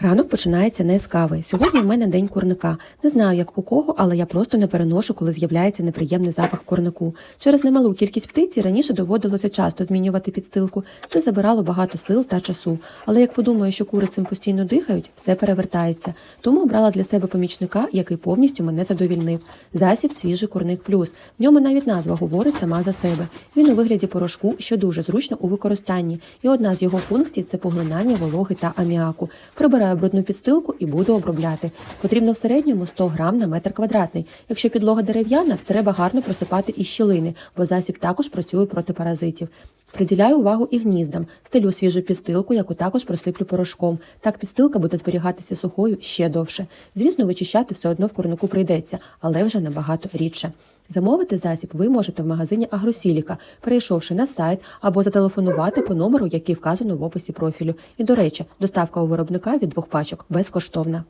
Ранок починається не з кави. Сьогодні в мене день курника. Не знаю, як у кого, але я просто не переношу, коли з'являється неприємний запах курнику. Через немалу кількість птиці раніше доводилося часто змінювати підстилку. Це забирало багато сил та часу. Але як подумаю, що кури цим постійно дихають, все перевертається. Тому обрала для себе помічника, який повністю мене задовільнив. Засіб свіжий курник плюс. В ньому навіть назва говорить сама за себе. Він у вигляді порошку, що дуже зручно у використанні. І одна з його функцій це поглинання вологи та аміаку. Прибираю брудну підстилку і буду обробляти. Потрібно в середньому 100 грам на метр квадратний. Якщо підлога дерев'яна, треба гарно просипати із щілини, бо засіб також працює проти паразитів. Приділяю увагу і гніздам, стелю свіжу підстилку, яку також просиплю порошком. Так підстилка буде зберігатися сухою ще довше. Звісно, вичищати все одно в курнику прийдеться, але вже набагато рідше. Замовити засіб ви можете в магазині Агросіліка, перейшовши на сайт або зателефонувати по номеру, який вказано в описі профілю. І до речі, доставка у виробника від двох пачок безкоштовна.